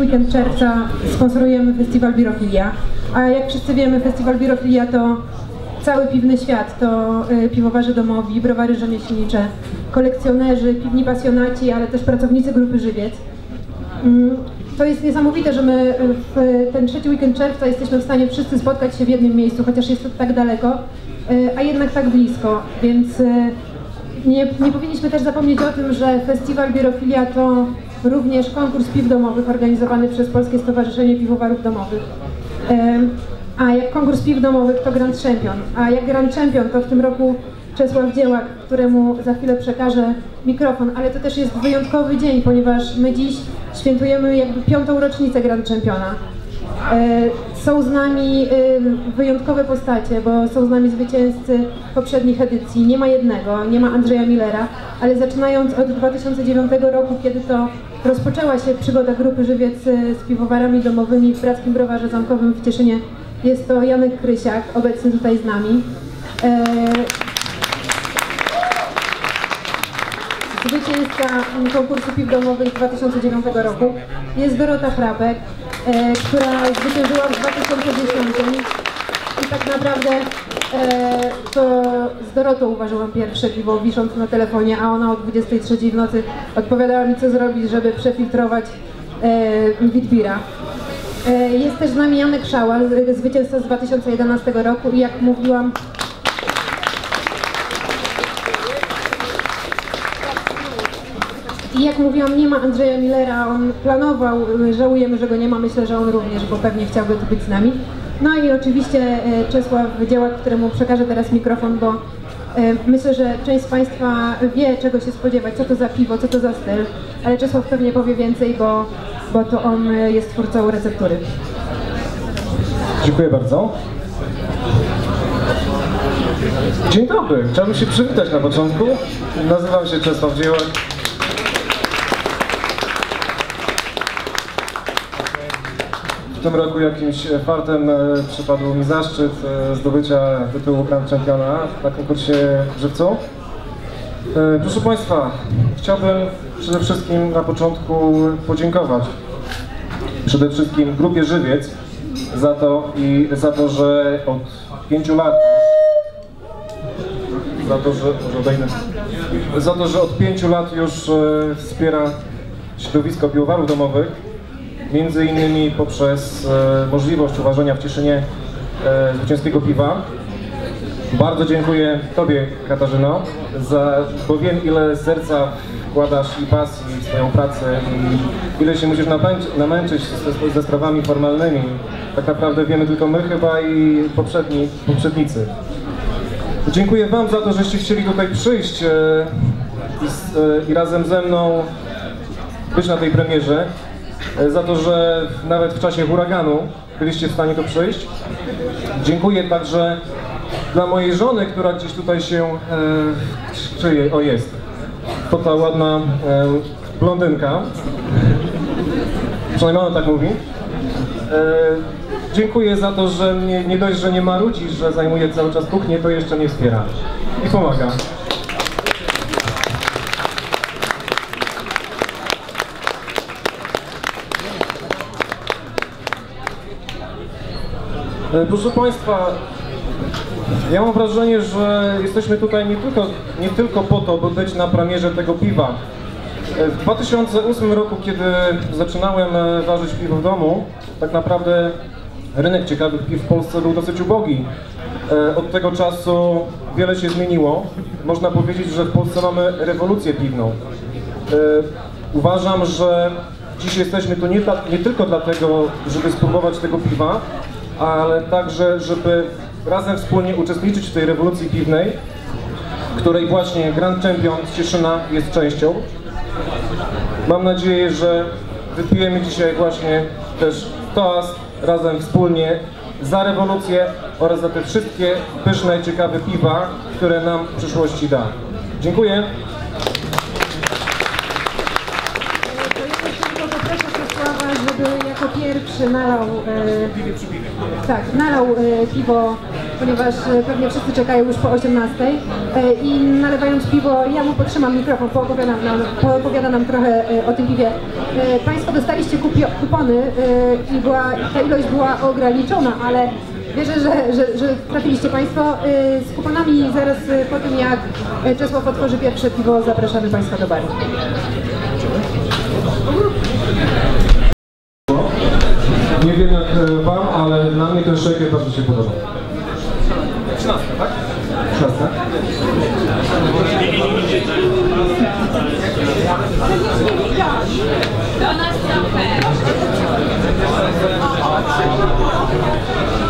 Weekend czerwca sponsorujemy festiwal Birofilia, a jak wszyscy wiemy festiwal Birofilia to cały piwny świat, to y, piwowarze domowi, browary rzemieślnicze, kolekcjonerzy, piwni pasjonaci, ale też pracownicy grupy Żywiec. Mm, To jest niesamowite, że my w ten trzeci weekend czerwca jesteśmy w stanie wszyscy spotkać się w jednym miejscu, chociaż jest to tak daleko, y, a jednak tak blisko, więc y, nie, nie powinniśmy też zapomnieć o tym, że festiwal Birofilia to również konkurs piw domowych organizowany przez Polskie Stowarzyszenie Piwowarów Domowych. A jak konkurs piw domowych to Grand Champion, a jak Grand Champion to w tym roku Czesław Dziełak, któremu za chwilę przekażę mikrofon, ale to też jest wyjątkowy dzień, ponieważ my dziś świętujemy jakby piątą rocznicę Grand Championa. Są z nami wyjątkowe postacie, bo są z nami zwycięzcy poprzednich edycji. Nie ma jednego, nie ma Andrzeja Millera, ale zaczynając od 2009 roku, kiedy to rozpoczęła się przygoda grupy Żywiec e, z piwowarami domowymi w Brackim Browarze Zamkowym w Cieszynie, jest to Janek Krysiak, obecny tutaj z nami. E, Zwycięzca konkursu piw domowych z 2009 roku jest Dorota Frapek, e, która zwyciężyła w 2010 i tak naprawdę e, to z Dorotą uważałam pierwsze piwo wisząc na telefonie, a ona o 23 w nocy odpowiadała mi co zrobić, żeby przefiltrować e, Witbira. E, jest też z nami Janek Szała, z- zwycięzca z 2011 roku i jak mówiłam I jak mówiłam, nie ma Andrzeja Millera, on planował, żałujemy, że go nie ma, myślę, że on również, bo pewnie chciałby tu być z nami. No i oczywiście e, Czesław Dziełak, któremu przekażę teraz mikrofon, bo e, myślę, że część z Państwa wie, czego się spodziewać, co to za piwo, co to za styl, ale Czesław pewnie powie więcej, bo, bo to on e, jest twórcą receptury. Dziękuję bardzo. Dzień dobry, chciałbym się przywitać na początku. Nazywam się Czesław Dziełek. W tym roku jakimś fartem e, przypadł mi zaszczyt e, zdobycia tytułu Grand Championa na konkursie żywcu. E, Proszę Państwa, chciałbym przede wszystkim na początku podziękować. Przede wszystkim grupie Żywiec za to i za to, że od pięciu lat za to, że za to, że od pięciu lat już e, wspiera środowisko piwowarów domowych, między innymi poprzez e, możliwość uważania w Cieszynie e, zwycięskiego piwa. Bardzo dziękuję Tobie, Katarzyno, za, bo wiem ile serca wkładasz i pasji w swoją pracę i ile się musisz napęć, namęczyć ze, ze sprawami formalnymi. Tak naprawdę wiemy tylko my chyba i poprzedni, poprzednicy. Dziękuję Wam za to, żeście chcieli tutaj przyjść e, i, i razem ze mną być na tej premierze. E, Za to, że nawet w czasie huraganu byliście w stanie tu przyjść. Dziękuję także dla mojej żony, która gdzieś tutaj się e, kryje. O jest. To ta ładna e, blondynka. Przynajmniej ona tak mówi. E, dziękuję za to, że nie, nie dość, że nie marudzi, że zajmuje cały czas kuchnię, to jeszcze mnie wspiera i pomaga. Proszę Państwa, ja mam wrażenie, że jesteśmy tutaj nie tylko, nie tylko po to, by być na premierze tego piwa. E, W 2008 roku, kiedy zaczynałem e, ważyć piwo w domu, tak naprawdę rynek ciekawych piw w Polsce był dosyć ubogi. E, Od tego czasu wiele się zmieniło. Można powiedzieć, że w Polsce mamy rewolucję piwną. E, Uważam, że dziś jesteśmy tu nie, nie tylko dlatego, żeby spróbować tego piwa, ale także, żeby razem wspólnie uczestniczyć w tej rewolucji piwnej, której właśnie Grand Champion z Cieszyna jest częścią. Mam nadzieję, że wypijemy dzisiaj właśnie też toast razem wspólnie za rewolucję oraz za te wszystkie pyszne, ciekawe piwa, które nam w przyszłości da. Dziękuję. To ja też tylko poproszę Czesława, żeby jakby jako pierwszy nalał, e, tak, nalał e, piwo, ponieważ e, pewnie wszyscy czekają już po 18 e, i nalewając piwo, ja mu podtrzymam mikrofon, poopowiada nam, poopowiada nam trochę e, o tym piwie. E, Państwo dostaliście kupio, kupony i była, ta ilość była ograniczona, ale Wierzę, że, że, że trafiliście Państwo z kuponami zaraz po tym jak Czesław otworzy pierwsze piwo, zapraszamy Państwa do baru. Nie wiem jak e, wam, ale na mnie ten shaker bardzo się podoba. 13, tak? 13. No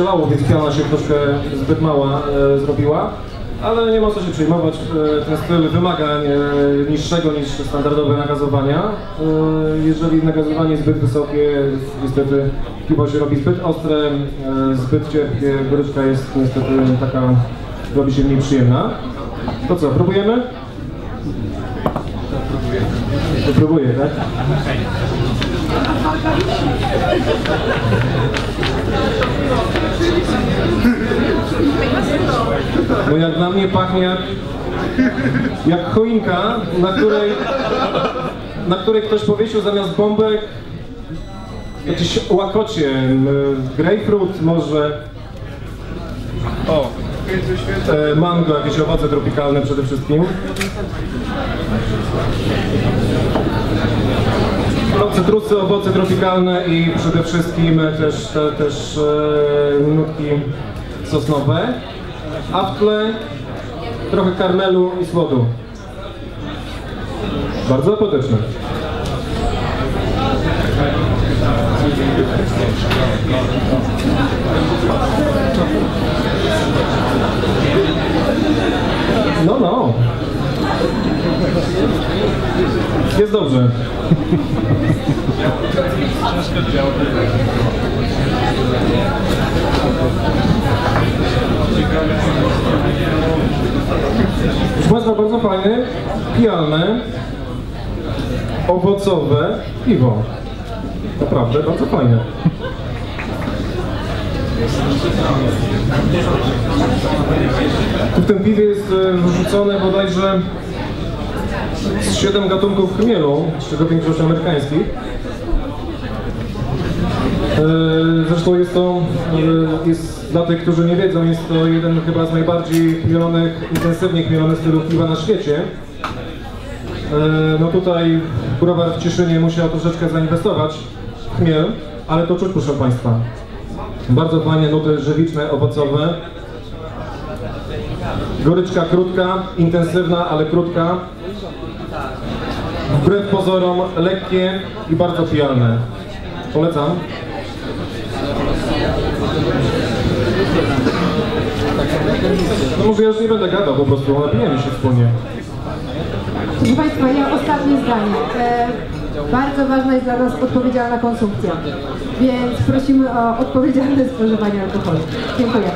niestety słabo się lało, więc piana się troszkę zbyt mała e, zrobiła. Ale nie ma co się przejmować, e, ten styl wymaga niższego niż standardowe nagazowania. E, jeżeli nagazowanie jest zbyt wysokie, niestety piwo się robi zbyt ostre, e, zbyt cierpkie, goryczka jest niestety taka, robi się mniej przyjemna. To co, próbujemy? To próbuję, tak? Jak dla mnie pachnie jak, jak choinka, na której, na której ktoś powiesił zamiast bombek jakieś łakocie, grapefruit może, o, e, mango, jakieś owoce tropikalne przede wszystkim. No, cytrusy, owoce tropikalne i przede wszystkim też, te, też e, nutki sosnowe, a w tle trochę karmelu i słodu. Bardzo apetyczne. No, no. Jest dobrze. Państwa, bardzo fajne, pijalne, owocowe piwo. Naprawdę, bardzo fajne. Tu w tym piwie jest e, wrzucone bodajże z 7 gatunków chmielu, z czego większość amerykańskich. E, Zresztą jest to, e, jest, dla tych, którzy nie wiedzą, jest to jeden chyba z najbardziej chmielonych, intensywnie chmielonych stylów piwa na świecie. E, No tutaj browar w Cieszynie musiał troszeczkę zainwestować w chmiel, ale to czuć proszę Państwa. Bardzo fajnie nuty żywiczne, owocowe. Goryczka krótka, intensywna, ale krótka. Wbrew pozorom lekkie i bardzo pijalne. Polecam. No ja już nie będę gadał po prostu, napijemy się wspólnie. Proszę Państwa, ja ostatnie zdanie. E, bardzo ważna jest dla nas odpowiedzialna konsumpcja, więc prosimy o odpowiedzialne spożywanie alkoholu. Dziękuję.